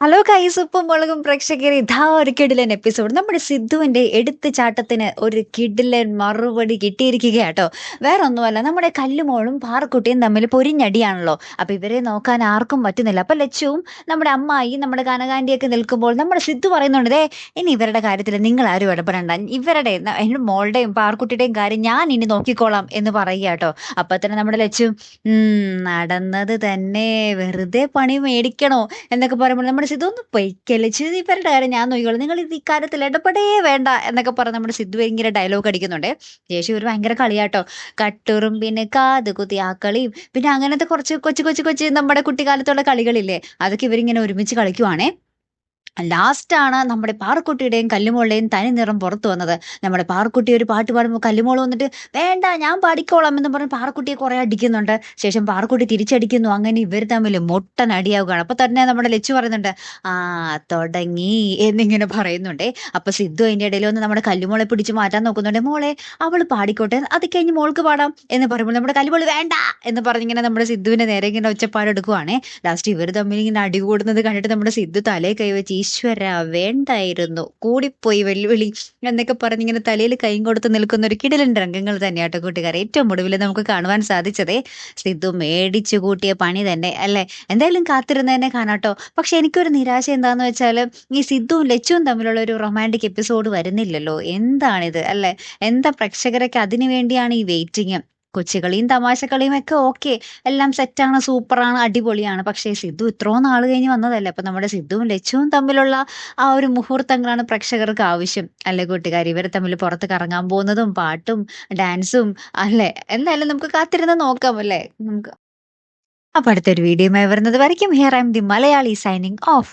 Hello കൈസുപ്പും മുളകും പ്രേക്ഷകരെ ഇതാ ഒരു കിടിലൻ എപ്പിസോഡ് നമ്മുടെ സിദ്ധുവിന്റെ എടുത്തുചാട്ടത്തിന് ഒരു കിടിലൻ മറുപടി കിട്ടിയിരിക്കുകയാട്ടോ. വേറെ ഒന്നുമല്ല നമ്മുടെ കല്ലുമോളും പാറക്കുട്ടിയും തമ്മിൽ പൊരിഞ്ഞടിയാണല്ലോ. അപ്പൊ ഇവരെ നോക്കാൻ ആർക്കും പറ്റുന്നില്ല. അപ്പൊ ലച്ചുവും നമ്മുടെ അമ്മായി നമ്മുടെ കനകാന്റിയൊക്കെ നിൽക്കുമ്പോൾ നമ്മുടെ സിദ്ധു പറയുന്നുണ്ട് ഇനി ഇവരുടെ കാര്യത്തിൽ നിങ്ങൾ ആരും ഇടപെടണ്ട. ഇവരുടെ എന്റെ മോളുടെയും പാറക്കുട്ടിയുടെയും കാര്യം ഞാൻ ഇനി നോക്കിക്കോളാം എന്ന് പറയുക കേട്ടോ അപ്പൊ തന്നെ നമ്മുടെ ലച്ചു നടന്നത് തന്നെ വെറുതെ പണി മേടിക്കണോ എന്നൊക്കെ പറയുമ്പോൾ നമ്മുടെ സിദ്ധു ഒന്ന് പൊയ്ക്കല്ലേ? ചെയ്ത് ഇവരുടെ കാര്യം ഞാൻ നോക്കിക്കോളൂ. നിങ്ങൾ ഇത് ഇക്കാര്യത്തിൽ ഇടപെടേ വേണ്ട എന്നൊക്കെ പറഞ്ഞ് നമ്മുടെ സിദ്ധു ഭയങ്കര ഡയലോഗ് അടിക്കുന്നുണ്ട്. ശേഷി ഒരു ഭയങ്കര കളിയാട്ടോ. കട്ടുറും പിന്നെ കാത് കുത്തി ആ കളിയും പിന്നെ അങ്ങനത്തെ കുറച്ച് കൊച്ചു കൊച്ചു കൊച്ചു നമ്മുടെ കുട്ടിക്കാലത്തുള്ള കളികളില്ലേ? അതൊക്കെ ഇവരിങ്ങനെ ഒരുമിച്ച് കളിക്കുവാണേ. ലാസ്റ്റാണ് നമ്മുടെ പാറക്കുട്ടിയുടെയും കല്ലുമോളുടെയും തനി നിറം പുറത്തു വന്നത്. നമ്മുടെ പാറക്കുട്ടി ഒരു പാട്ട് പാടുമ്പോൾ കല്ലുമോൾ വന്നിട്ട് വേണ്ട ഞാൻ പാടിക്കോളാം എന്ന് പറഞ്ഞ് പാറക്കുട്ടിയെ കുറെ അടിക്കുന്നുണ്ട്. ശേഷം പാറക്കുട്ടി തിരിച്ചടിക്കുന്നു. അങ്ങനെ ഇവർ തമ്മിൽ മുട്ടൻ അടിയാവുകയാണ്. അപ്പോൾ തന്നെ നമ്മുടെ ലച്ചു പറയുന്നുണ്ട് ആ തുടങ്ങി എന്നിങ്ങനെ പറയുന്നുണ്ടേ. അപ്പൊ സിദ്ധു അതിന്റെ ഇടയിൽ വന്ന് നമ്മുടെ കല്ലുമോളെ പിടിച്ച് മാറ്റാൻ നോക്കുന്നുണ്ട്. മോളെ അവൾ പാടിക്കോട്ടെ. അത് കഴിഞ്ഞ് മോൾക്ക് പാടാം എന്ന് പറയുമ്പോൾ നമ്മുടെ കല്ലുമോൾ വേണ്ട എന്ന് പറഞ്ഞിങ്ങനെ നമ്മുടെ സിദ്ധുവിന്റെ നേരെ ഇങ്ങനെ ഒച്ചപ്പാടെടുക്കുവാണേ ലാസ്റ്റ് ഇവർ തമ്മിൽ ഇങ്ങനെ അടി കൂടുന്നത് കണ്ടിട്ട് നമ്മുടെ സിദ്ധു തലേ കൈവച്ച് ഈശ്വര വേണ്ടായിരുന്നു. കൂടിപ്പോയി വെല്ലുവിളി എന്നൊക്കെ പറഞ്ഞിങ്ങനെ തലയിൽ കൈ കൊടുത്ത് നിൽക്കുന്ന ഒരു കിടലൻ രംഗങ്ങൾ തന്നെയാട്ടോ കൂട്ടുകാർ ഏറ്റവും ഒടുവിൽ നമുക്ക് കാണുവാൻ സാധിച്ചതേ സിദ്ധു മേടിച്ചു കൂട്ടിയ പണി തന്നെ അല്ലേ? എന്തായാലും കാത്തിരുന്നതന്നെ കാണാട്ടോ. പക്ഷെ എനിക്കൊരു നിരാശ എന്താന്ന് വെച്ചാൽ ഈ സിദ്ധുവും ലച്ചുവും തമ്മിലുള്ള ഒരു റൊമാന്റിക് എപ്പിസോഡ് വരുന്നില്ലല്ലോ. എന്താണിത് അല്ലേ? എന്താ പ്രേക്ഷകരൊക്കെ അതിനു വേണ്ടിയാണ് ഈ വെയിറ്റിങ്? കൊച്ചുകളിയും തമാശക്കളിയും ഒക്കെ ഓക്കെ എല്ലാം സെറ്റാണ് സൂപ്പറാണ് അടിപൊളിയാണ്. പക്ഷേ സിദ്ധു ഇത്രയും നാൾ കഴിഞ്ഞ് വന്നതല്ലേ? അപ്പൊ നമ്മുടെ സിദ്ധുവും ലച്ചുവും തമ്മിലുള്ള ആ ഒരു മുഹൂർത്തങ്ങളാണ് പ്രേക്ഷകർക്ക് ആവശ്യം. അല്ലേ കൂട്ടുകാർ ഇവർ തമ്മിൽ പുറത്ത് കറങ്ങാൻ പോകുന്നതും പാട്ടും ഡാൻസും അല്ലേ? എന്തായാലും നമുക്ക് കാത്തിരുന്ന് നോക്കാം അല്ലേ? നമുക്ക് അപ്പൊ അടുത്തൊരു വീഡിയോയുമായി വരുന്നത് വരയ്ക്കും. Here I'm the Malayali signing off